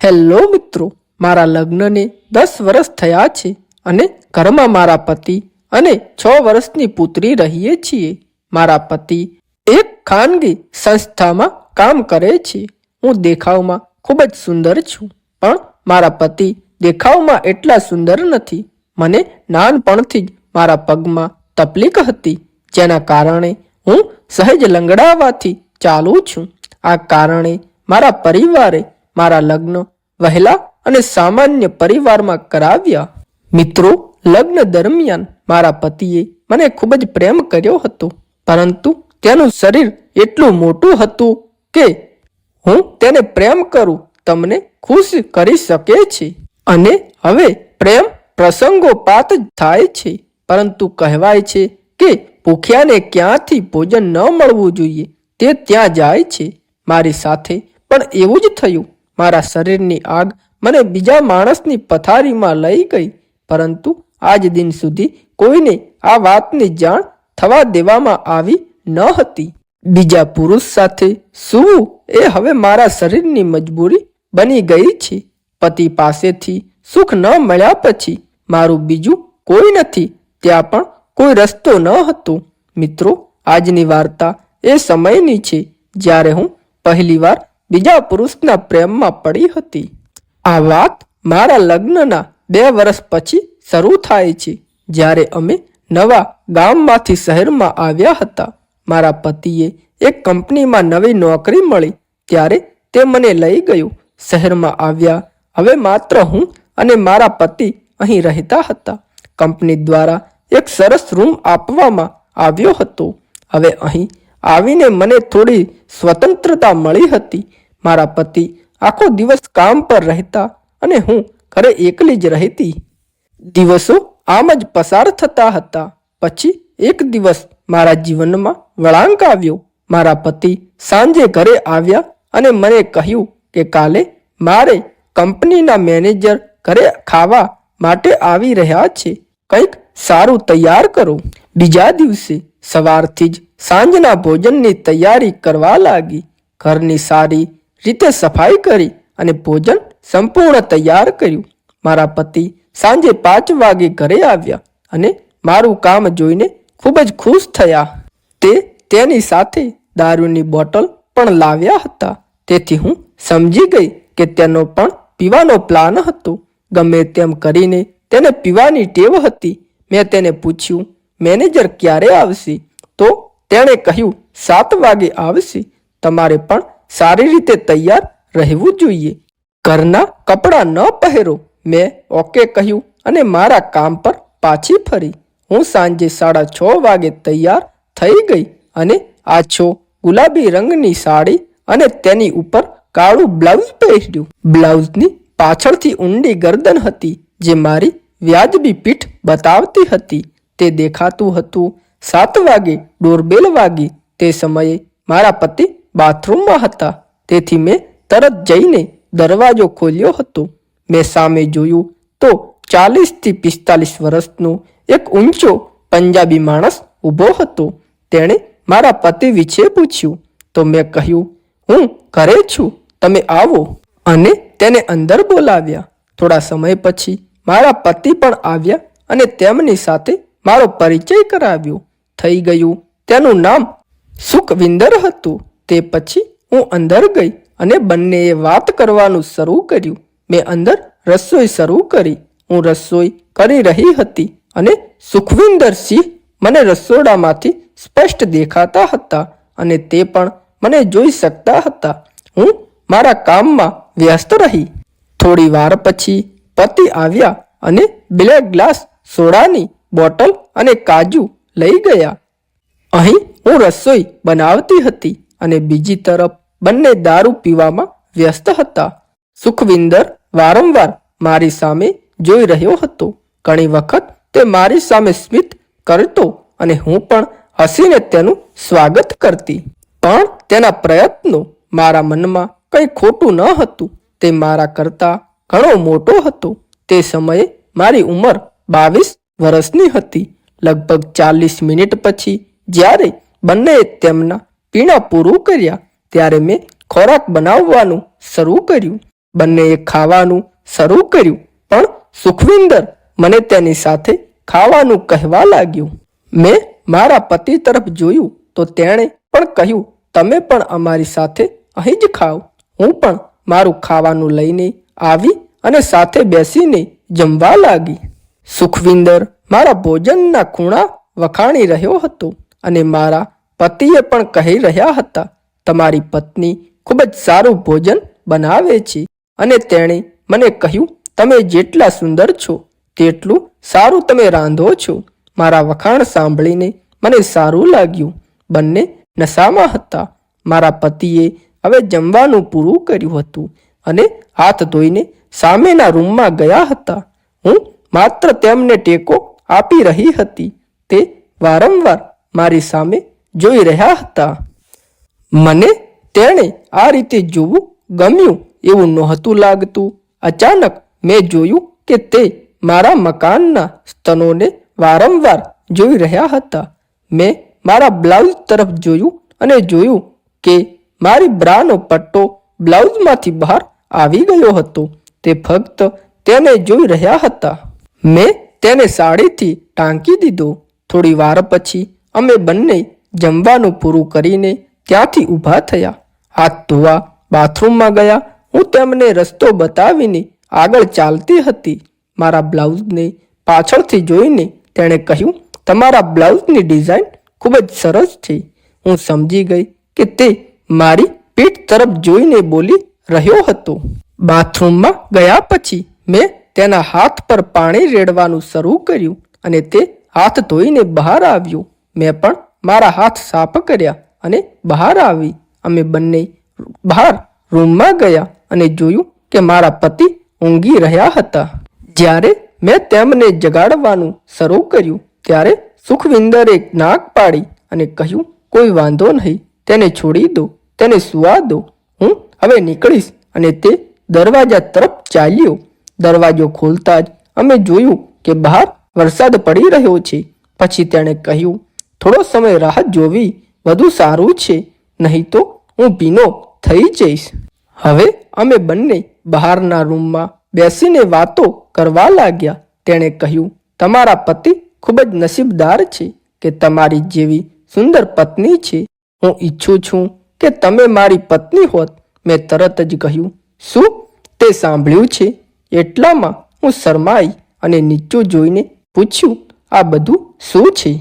Hello મિત્રો, મારા લગ્નને દસ વર્ષ થયા છે અને ઘરમાં મારા પતિ અને છ વર્ષની પુત્રી રહીએ છીએ. મારા પતિ એક ખાનગી સંસ્થામાં કામ કરે છે. હું દેખાવમાં ખૂબ જ સુંદર છું, પણ મારા પતિ દેખાવમાં એટલા સુંદર નથી. મને નાનપણથી જ મારા પગમાં તકલીફ હતી, જેના કારણે હું સહેજ લંગડાવાથી ચાલું છું. આ કારણે મારા પરિવારે મારા લગ્ન, વહેલા અને સામાન્ય પરિવારમાં કરાવ્યા. મિત્રો, લગ્ન દરમિયાન મારા પતિએ મને ખૂબ જ પ્રેમ કર્યો હતો, પરંતુ તેનું શરીર એટલું મોટું હતું કે હું તેને પ્રેમ કરું, તમને ખુશ કરી શકે છે. અને હવે પ્રેમ પ્રસંગોપાત થાય છે, પરંતુ કહેવાય છે કે ભૂખ્યાને ક્યાંથી ભોજન ન મળવું જોઈએ, તે ત્યાં જાય છે. મારી સાથે પણ એવું જ થયું. મારા શરીરની આગ મને બીજા માણસની પથારીમાં લઈ ગઈ. પરંતુ આજ દિન સુધી કોઈને આ વાતની જાણ થવા દેવામાં આવી ન હતી. બીજા પુરુષ સાથે સૂવું એ હવે મારા શરીરની મજબૂરી બની ગઈ છે. પતિ પાસેથી સુખ ન મળ્યા પછી મારું બીજું કોઈ નથી, ત્યાં પણ કોઈ રસ્તો ન હતો. મિત્રો, આજની વાર્તા એ સમયની છે. જ્યારે હું પહેલીવાર બીજા પુરુષના પ્રેમમાં પડી હતી. આ વાત મારા લગ્નના બે વર્ષ પછી શરૂ થાય છે, જ્યારે અમે નવા ગામમાંથી શહેરમાં આવ્યા હતા. મારા પતિએ એક કંપનીમાં નવી નોકરી મળી, ત્યારે તે મને લઈ ગયું. શહેરમાં આવ્યા, હવે માત્ર હું અને મારા પતિ અહીં રહેતા હતા. કંપની દ્વારા એક સરસ રૂમ આપવામાં આવ્યો હતો. હવે અહીં આવીને મને થોડી સ્વતંત્રતા મળી હતી. મારા પતિ આખો દિવસ કામ પર રહેતા અને હું ઘરે એકલી જ રહેતી. દિવસો આમ જ પસાર થતા હતા. પછી એક દિવસ મારા જીવનમાં વળાંક આવ્યો. મારા પતિ સાંજે ઘરે આવ્યા અને મને કહ્યું કે કાલે મારે કંપનીના મેનેજર ઘરે ખાવા માટે આવી રહ્યા છે. કંઈક સારું તૈયાર કરો. બીજા દિવસે સવારથી જ સાંજના ભોજનની તૈયારી કરવા લાગી. ઘરની સારી રીતે સફાઈ કરી અને ભોજન સંપૂર્ણ તૈયાર કર્યું. મારા પતિ સાંજે પાંચ વાગે ઘરે આવ્યા અને મારું કામ જોઈને ખૂબ જ ખુશ થયા. તે તેની સાથે દારૂની બોટલ પણ લાવ્યા હતા. તેથી હું સમજી ગઈ કે તેનો પણ પીવાનો પ્લાન હતો. ગમે તેમ કરીને તેને પીવાની ટેવ હતી. મેં તેને પૂછ્યું, મેનેજર ક્યારે આવશે? તો તેણે કહ્યું, સાત વાગે આવશે. તમારે પણ સારી રીતે તૈયાર રહેવું જોઈએ. ઘરના કપડાં ન પહેરો. મેં ઓકે કહ્યું અને મારા કામ પર પાછી ફરી. હું સાંજે સાડા છ વાગે તૈયાર થઈ ગઈ અને આછો ગુલાબી રંગની સાડી અને તેની ઉપર કાળું બ્લાઉઝ પહેર્યું. બ્લાઉઝની પાછળથી ઊંડી ગરદન હતી જે મારી વ્યાજબી પીઠ બતાવતી હતી. તે દેખાતું હતું સાત વાગે, ડોરબેલ વાગી. તે સમયે મારા પતિ બાથરૂમમાં હતા. તેથી મેં તરત જઈને દરવાજો ખોલ્યો હતો. મેં સામે જોયું તો ચાલીસથી પિસ્તાલીસ વર્ષનો એક ઊંચો પંજાબી માણસ ઊભો હતો. તેણે મારા પતિ વિશે પૂછ્યું. તો મેં કહ્યું, હું ઘરે છું. તમે આવો. અને તેને અંદર બોલાવ્યા. થોડા સમય પછી મારા પતિ પણ આવ્યા અને તેમની સાથે મારો પરિચય કરાવ્યો. થઈ ગયું. તેનું નામ સુખવિંદર હતું. તે પછી હું અંદર ગઈ અને બંનેએ વાત કરવાનું શરૂ કર્યું. મેં અંદર રસોઈ શરૂ કરી. હું રસોઈ કરી રહી હતી અને સુખવિંદર સિંહ મને રસોડામાંથી સ્પષ્ટ દેખાતા હતા અને તે પણ મને જોઈ શકતા હતા. હું મારા કામમાં વ્યસ્ત રહી. થોડી વાર પછી પતિ આવ્યા અને બ્લેક ગ્લાસ સોડાની બોટલ અને કાજુ લઈ ગયા. અહીં હું રસોઈ બનાવતી હતી. અને બીજી તરફ બંને દારૂ પીવામાં વ્યસ્ત હતા. સુખવિંદર વારંવાર મારી સામે જોઈ રહ્યો હતો. ઘણી વખત તે મારી સામે સ્મિત કરતો અને હું પણ હસીને તેનું સ્વાગત કરતી. પણ તેના પ્રયત્નો મારા મનમાં કંઈ ખોટું ન હતું. તે મારા કરતા ઘણો મોટો હતો. તે સમયે મારી ઉંમર બાવીસ વર્ષની હતી. લગભગ ચાલીસ મિનિટ પછી જ્યારે બંનેએ તેમના પીણા પૂરું કર્યા ત્યારે મેં ખોરાક બનાવવાનું શરૂ કર્યું. બંનેએ ખાવાનું શરૂ કર્યું, પણ સુખવિંદર મને તેની સાથે ખાવાનું કહેવા લાગ્યું. મેં મારા પતિ તરફ જોયું તો તેણે પણ કહ્યું, તમે પણ અમારી સાથે અહીં જ ખાઓ. હું પણ મારું ખાવાનું લઈને આવી અને સાથે બેસીને જમવા લાગી. સુખવિંદર મારા ભોજનના ખૂણા વખાણી રહ્યો હતો અને મારા પતિએ પણ કહી રહ્યા હતા, તમારી પત્ની ખૂબ જ સારું ભોજન બનાવે છે અને તેણે મને કહ્યું, તમે જેટલા સુંદર છો, તેટલું સારું તમે રાંધો છો. મારા વખાણ સાંભળીને મને સારું લાગ્યું. બંને નશામાં હતા. મારા પતિએ હવે જમવાનું પૂરું કર્યું હતું અને હાથ ધોઈને સામેના રૂમમાં ગયા હતા. હું માત્ર તેમને ટેકો આપી રહી હતી. તે વારંવાર મારી સામે જોઈ રહ્યા હતા. મને તેણે આ રીતે જોવું ગમ્યું એવું નહોતું લાગતું. અચાનક મેં જોયું કે તે મારા મકાનના સ્તનોને વારંવાર જોઈ રહ્યા હતા. મેં મારા બ્લાઉઝ તરફ જોયું અને જોયું કે મારી બ્રાનો પટ્ટો બ્લાઉઝમાંથી બહાર આવી ગયો હતો. તે ફક્ત તેને જોઈ રહ્યા હતા. મેં તેને સાડીથી ટાંકી દીધો. થોડી વાર પછી અમે બંને જમવાનું પૂરું કરીને ત્યાંથી ઊભા થયા. હાથ ધોવા બાથરૂમમાં ગયા. હું તેમને રસ્તો બતાવીને આગળ ચાલતી હતી. મારા બ્લાઉઝને પાછળથી જોઈને તેણે કહ્યું, તમારા બ્લાઉઝની ડિઝાઇન ખૂબ જ સરસ છે. હું સમજી ગઈ કે તે મારી પીઠ તરફ જોઈને બોલી રહ્યો હતો. બાથરૂમમાં ગયા પછી મેં તેના હાથ પર પાણી રેડવાનું શરૂ કર્યું અને તે હાથ ધોઈને બહાર આવ્યો. મેં પણ મારા હાથ સાફ કર્યા અને બહાર આવી. અમે બંને બહાર રૂમમાં ગયા અને જોયું કે મારા પતિ ઊંઘી રહ્યા હતા. જ્યારે મેં તેમને જગાડવાનું શરૂ કર્યું, ત્યારે સુખવિંદરે નાક પાડી અને કહ્યું, કોઈ વાંધો નહીં, તેને છોડી દો, તેને સુવા દો. હું હવે નીકળીશ. અને તે દરવાજા તરફ ચાલ્યો. દરવાજો ખોલતા જ અમે જોયું કે બહાર વરસાદ પડી રહ્યો છે. પછી તેણે કહ્યું થોડો સમય રાહ જોવી વધુ સારું છે, નહીં તો હું ભીનો થઈ જઈશ. હવે અમે બંને બહારના રૂમમાં બેસીને વાતો કરવા લાગ્યા. તેણે કહ્યું, તમારા પતિ ખૂબ જ નસીબદાર છે કે તમારી જેવી સુંદર પત્ની છે. હું ઈચ્છું છું કે તમે મારી પત્ની હોત. મેં તરત જ કહ્યું, શું તે સાંભળ્યું છે? એટલામાં હું શરમાઈ અને નીચું જોઈને પૂછ્યું, આ બધું શું છે?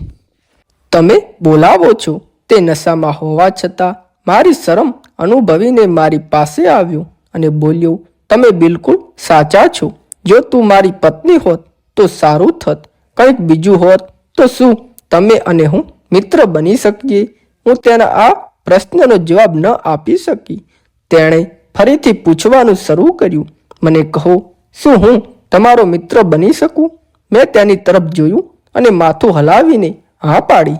તમે બોલાવો છો તે નશામાં હોવા છતાં મારી શરમ અનુભવીને મારી પાસે આવ્યો અને બોલ્યો, તમે બિલકુલ સાચા છો. જો તું મારી પત્ની હોત તો સારું થત. કંઈક બીજું હોત તો શું? તમે અને હું મિત્ર બની શકીએ? હું તેના આ પ્રશ્નનો જવાબ ન આપી શકી. તેણે ફરીથી પૂછવાનું શરૂ કર્યું, મને કહો, શું હું તમારો મિત્ર બની શકું? મેં તેની તરફ જોયું અને માથું હલાવીને હા પાડી.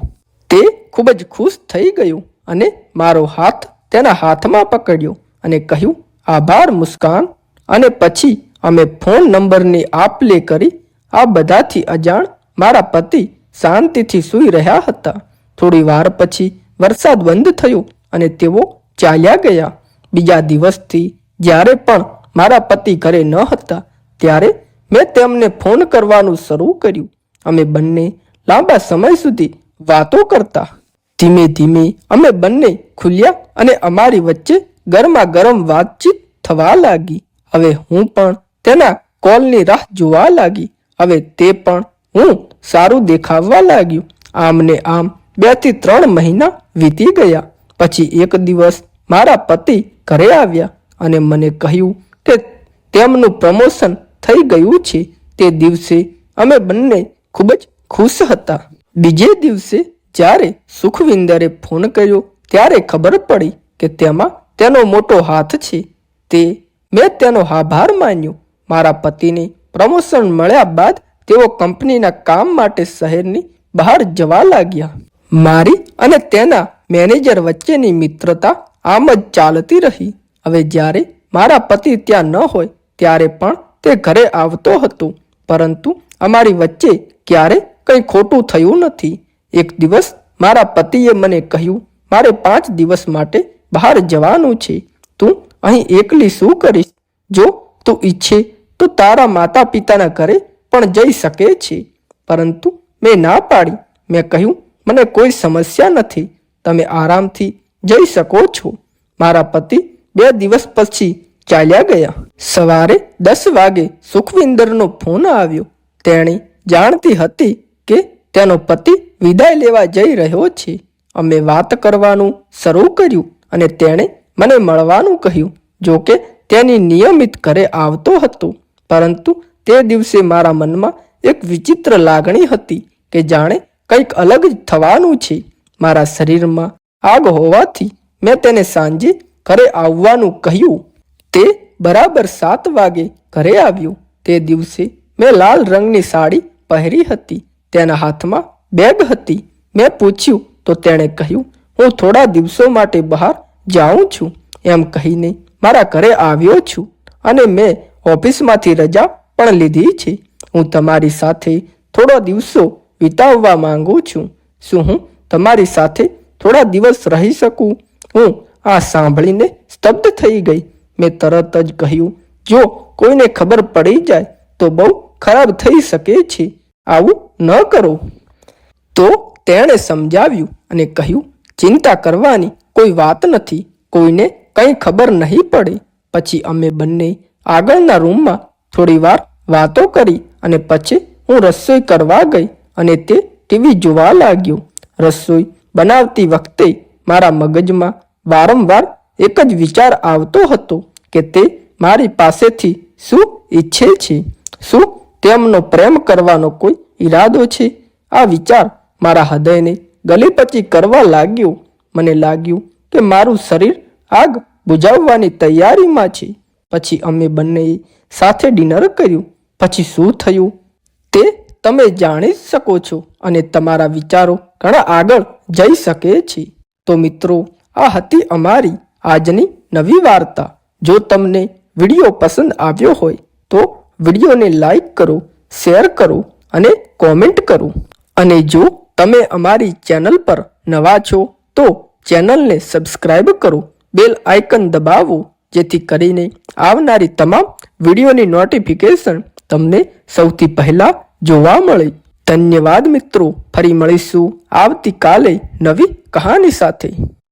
તે ખૂબ જ ખુશ થઈ ગયું અને મારો હાથ તેના હાથમાં પકડ્યો અને કહ્યું, આભાર, મુસ્કાન. અને પછી અમે ફોન નંબરની આપ લે કરી આ બધાથી અજાણ મારા પતિ શાંતિથી સૂઈ રહ્યા હતા. થોડી વાર પછી વરસાદ બંધ થયો અને તેઓ ચાલ્યા ગયા. બીજા દિવસથી જ્યારે પણ મારા પતિ ઘરે ન હતા, ત્યારે મેં તેમને ફોન કરવાનું શરૂ કર્યું. અમે બંને લાંબા સમય સુધી વાતો કરતા. ધીમે ધીમે અમે બંને ખુલ્યા અને અમારી વચ્ચે ગરમા ગરમ વાતચીત થવા લાગી. હવે હું પણ તેના કોલની રાહ જોવા લાગી. હવે તે પણ હું સારું દેખાવા લાગ્યું. આમ ને આમ બેથી ત્રણ મહિના વીતી ગયા. પછી એક દિવસ મારા પતિ ઘરે આવ્યા અને મને કહ્યું કે તેમનું પ્રમોશન થઈ ગયું છે. તે દિવસે અમે બંને ખૂબ જ ખુશ હતા. બીજે દિવસે જ્યારે સુખવિંદરે ફોન કર્યો, ત્યારે ખબર પડી કે તેમાં તેનો મોટો હાથ છે. તે, મેં તેનો આભાર માન્યો. મારા પતિને પ્રમોશન મળ્યા બાદ તેઓ કંપનીના કામ માટે શહેરની બહાર જવા લાગ્યા. મારી અને તેના મેનેજર વચ્ચેની મિત્રતા આમ જ ચાલતી રહી. હવે જ્યારે મારા પતિ ત્યાં ન હોય, ત્યારે પણ તે ઘરે આવતો હતો. પરંતુ અમારી વચ્ચે ક્યારે કંઈ ખોટું થયું નથી. એક દિવસ મારા પતિએ મને કહ્યું, મારે પાંચ દિવસ માટે બહાર જવાનું છે. તું અહીં એકલી શું કરીશ? જો તું ઈચ્છે તો તારા માતા પિતાના ઘરે પણ જઈ શકે છે. પરંતુ મેં ના પાડી. મેં કહ્યું, મને કોઈ સમસ્યા નથી. તમે આરામથી જઈ શકો છો. મારા પતિ બે દિવસ પછી ચાલ્યા ગયા. સવારે દસ વાગે સુખવિંદરનો ફોન આવ્યો. તેણે જાણતી હતી કે તેનો પતિ વિદાય લેવા જઈ રહ્યો છે. અમે વાત કરવાનું શરૂ કર્યું અને તેણે મને મળવાનું કહ્યું, જો કે તેની નિયમિત ઘરે આવતો હતો. પરંતુ તે દિવસે મારા મનમાં એક વિચિત્ર લાગણી હતી કે જાણે કંઈક અલગ થવાનું છે. મારા શરીરમાં આગ હોવાથી મેં તેને સાંજે ઘરે આવવાનું કહ્યું. તે બરાબર સાત વાગે ઘરે આવ્યો. તે દિવસે મેં લાલ રંગની સાડી પહેરી હતી. તેના હાથમાં બેગ હતી. મેં પૂછ્યું, તો તેણે કહ્યું, હું થોડા દિવસો માટે બહાર જાઉં છું. એમ કહીને મારા ઘરે આવ્યો છું અને મેં ઓફિસમાંથી રજા પણ લીધી છે. હું તમારી સાથે થોડા દિવસો વિતાવવા માંગુ છું. શું હું તમારી સાથે થોડા દિવસ રહી શકું? હું આ સાંભળીને સ્તબ્ધ થઈ ગઈ. મેં તરત જ કહ્યું, જો કોઈને ખબર પડી જાય, તો બહુ ખરાબ થઈ શકે છે. આવું ન કરો. તો તેણે સમજાવ્યું અને કહ્યું, ચિંતા કરવાની કોઈ વાત નથી, કોઈને કંઈ ખબર નહીં પડે. પછી અમે બંને આગળના રૂમમાં થોડીવાર વાતો કરી અને પછી હું રસોઈ કરવા ગઈ અને તે ટીવી જોવા લાગ્યો. રસોઈ બનાવતી વખતે મારા મગજમાં વારંવાર એક જ વિચાર આવતો હતો કે તે મારી પાસેથી શું ઈચ્છે છે, શું તેમનો પ્રેમ કરવાનો કોઈ ઈરાદો છે? આ વિચાર મારા હૃદયને ગલીપચી કરવા લાગ્યો. મને લાગ્યું કે મારું શરીર આગ બુઝાવવાની તૈયારીમાં છે. પછી અમે બંનેએ સાથે ડિનર કર્યું. પછી શું થયું? તે તમે જાણી શકો છો અને તમારા વિચારો ઘણા આગળ જઈ શકે છે. તો મિત્રો, આ હતી અમારી આજની નવી વાર્તા. જો તમને વીડિયો પસંદ આવ્યો હોય તો વિડીયોને લાઈક કરો, શેર કરો અને કોમેન્ટ કરો. અને જો તમે અમારી ચેનલ પર નવા છો, તો ચેનલને સબસ્ક્રાઇબ કરો, બેલ આઇકન દબાવો, જેથી કરીને આવનારી તમામ વિડીયોની નોટિફિકેશન તમને સૌથી પહેલા જોવા મળે. ધન્યવાદ મિત્રો, ફરી મળીશું આવતીકાલે નવી કહાની સાથે.